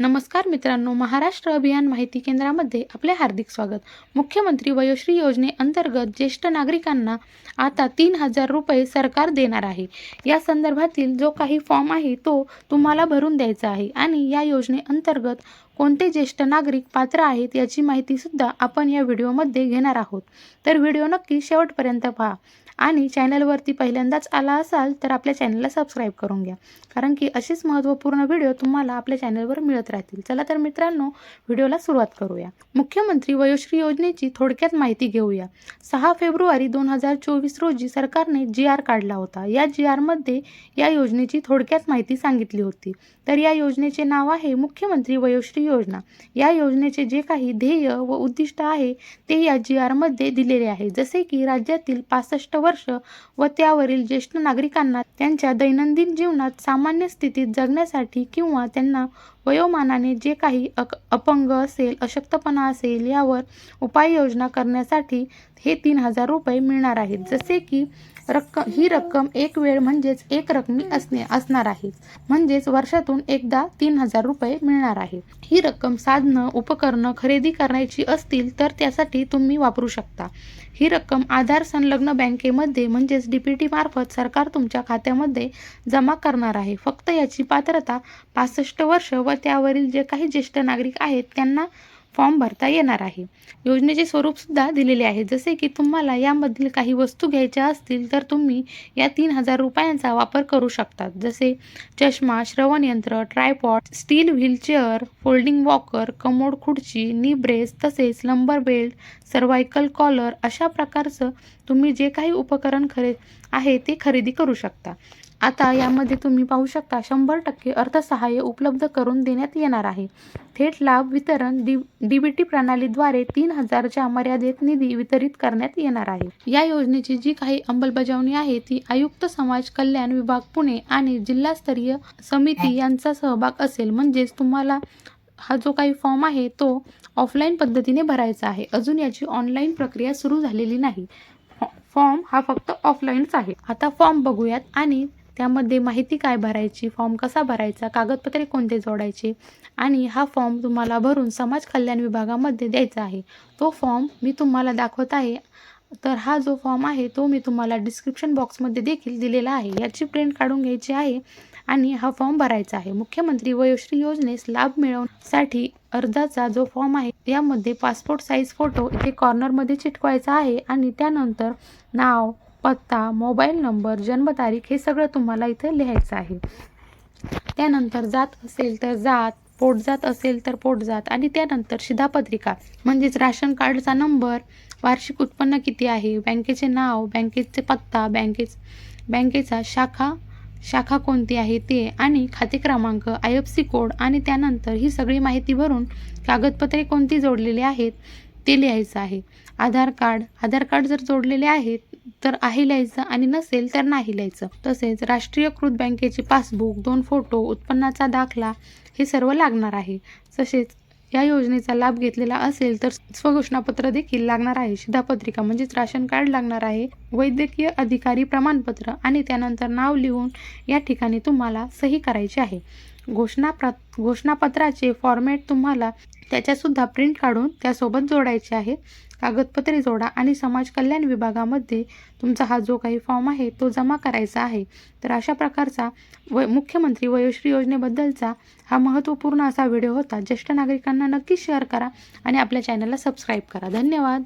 नमस्कार मित्रांनो महाराष्ट्र अभियान माहिती केंद्रामध्ये आपले हार्दिक स्वागत. मुख्यमंत्री वयोश्री योजनेअंतर्गत ज्येष्ठ नागरिकांना आता तीन हजार रुपये सरकार देणार आहे. या संदर्भातील जो काही फॉर्म आहे तो तुम्हाला भरून द्यायचा आहे आणि या योजनेअंतर्गत कोणते ज्येष्ठ नागरिक पात्र आहेत याची माहितीसुद्धा आपण या व्हिडिओमध्ये घेणार आहोत. तर व्हिडिओ नक्की शेवटपर्यंत पहा आणि चॅनलवरती पहिल्यांदाच आला असाल तर आपल्या चॅनलला सबस्क्राईब करून घ्या. कारण की अशीच महत्त्वपूर्ण व्हिडिओ तुम्हाला आपल्या चॅनलवर मिळत राहतील. चला तर मित्रांनो व्हिडिओला सुरुवात करूया. मुख्यमंत्री वयोश्री योजनेची थोडक्यात माहिती घेऊया. सहा फेब्रुवारी दोन हजार चोवीस रोजी सरकारने जी आर काढला होता. या जी आरमध्ये या योजनेची थोडक्यात माहिती सांगितली होती. तर या योजनेचे नाव आहे मुख्यमंत्री वयोश्री योजना. या योजनेचे जे काही ध्येय व उद्दिष्ट आहे ते या जी आरमध्ये दिलेले आहे. जसे की राज्यातील पासष्ट वर्ष व त्यावरील ज्येष्ठ नागरिकांना त्यांच्या दैनंदिन जीवनात सामान्य स्थितीत जगण्यासाठी किंवा त्यांना वयोमानाने जे काही अक अपंग असेल अशक्तपणा असेल यावर उपाययोजना करण्यासाठी हे तीन हजार रुपये मिळणार आहेत. जसे की रक्कम ही रक्कम एक वेळ म्हणजेच एक रकमी असणे असणार आहे. म्हणजेच वर्षातून एकदा तीन हजार रुपये मिळणार आहे. ही रक्कम साधनं उपकरणं खरेदी करायची असतील तर त्यासाठी तुम्ही वापरू शकता. ही रक्कम आधार संलग्न बँकेमध्ये म्हणजेच डी पी मार्फत सरकार तुमच्या खात्यामध्ये जमा करणार आहे. फक्त याची पात्रता पासष्ट वर्ष व त्यावरील जे काही ज्येष्ठ नागरिक आहेत त्यांना फॉर्म भरता येणार आहे. योजनेचे स्वरूपसुद्धा दिलेले आहे. जसे की तुम्हाला यामधील काही वस्तू घ्यायच्या असतील तर तुम्ही या तीन हजार रुपयांचा वापर करू शकतात. जसे चष्मा श्रवणयंत्र tripod steel wheelchair folding walker commode खुर्ची नी ब्रेस तसेच लंबर बेल्ट सर्वायकल कॉलर अशा प्रकारचं तुम्ही जे काही उपकरण खरे आहे ते खरेदी करू शकता. आता यामध्ये तुम्ही पाहू शकता शंभर टक्के अर्थसहाय्य उपलब्ध करून देण्यात येणार आहे. थेट लाभ वितरण डी डी बी टी प्रणालीद्वारे तीन हजारच्या मर्यादेत निधी वितरित करण्यात येणार आहे. या योजनेची जी काही अंमलबजावणी आहे ती आयुक्त समाज कल्याण विभाग पुणे आणि जिल्हास्तरीय समिती यांचा सहभाग असेल. म्हणजेच तुम्हाला हा जो काही फॉर्म आहे तो ऑफलाईन पद्धतीने भरायचा आहे. अजून याची ऑनलाईन प्रक्रिया सुरू झालेली नाही. फॉर्म हा फक्त ऑफलाईनच आहे. आता फॉर्म बघूयात आणि त्यामध्ये माहिती काय भरायची? फॉर्म कसा भरायचा? कागदपत्रे कोणते जोडायचे? आणि हा फॉर्म तुम्हाला भरून समाज कल्याण विभागामध्ये द्यायचा आहे. तो फॉर्म मी तुम्हाला दाखवत आहे. तर हा जो फॉर्म आहे तो मी तुम्हाला डिस्क्रिप्शन बॉक्समध्ये देखील दिलेला आहे. याची प्रिंट काढून घ्यायची आहे आणि हा फॉर्म भरायचा आहे. मुख्यमंत्री वयोश्री योजनेस लाभ मिळवण्यासाठी अर्जाचा जो फॉर्म आहे यामध्ये पासपोर्ट साईज फोटो इथे कॉर्नरमध्ये चिटकवायचा आहे आणि त्यानंतर नाव पत्ता मोबाईल नंबर जन्मतारीख हे सगळं तुम्हाला इथं लिहायचं आहे. त्यानंतर जात असेल तर जात पोटजात असेल तर पोटजात आणि त्यानंतर शिधापत्रिका म्हणजेच राशन कार्डचा नंबर वार्षिक उत्पन्न किती आहे बँकेचे नाव बँकेचे पत्ता बँकेच बँकेचा शाखा शाखा कोणती आहे ते आणि खाते क्रमांक आय एफ सी कोड आणि त्यानंतर ही सगळी माहिती भरून कागदपत्रे कोणती जोडलेली आहेत ते लिहायचं आहे. आधार कार्ड आधार कार्ड जर जोडलेले आहे तर आहे लिहायचं आणि नसेल तर नाही लिहायचं. तसेच राष्ट्रीयकृत बँकेचे पासबुक दोन फोटो उत्पन्नाचा दाखला हे सर्व लागणार आहे. तसेच या योजनेचा लाभ घेतलेला असेल तर स्वघोषणापत्र देखील लागणार आहे. शिधापत्रिका म्हणजेच राशन कार्ड लागणार आहे. वैद्यकीय अधिकारी प्रमाणपत्र आणि त्यानंतर नाव लिहून या ठिकाणी तुम्हाला सही करायची आहे. घोषणाप्र घोषणापत्राचे फॉर्मॅट तुम्हाला त्याच्यासुद्धा प्रिंट काढून त्यासोबत जोडायचे आहे. कागदपत्रे जोडा आणि समाज कल्याण विभागामध्ये तुमचा हा जो काही फॉर्म आहे तो जमा करायचा आहे. तर अशा प्रकारचा व मुख्यमंत्री वयोश्री योजनेबद्दलचा हा महत्त्वपूर्ण असा व्हिडिओ होता. ज्येष्ठ नागरिकांना नक्की शेअर करा आणि आपल्या चॅनलला सबस्क्राईब करा. धन्यवाद.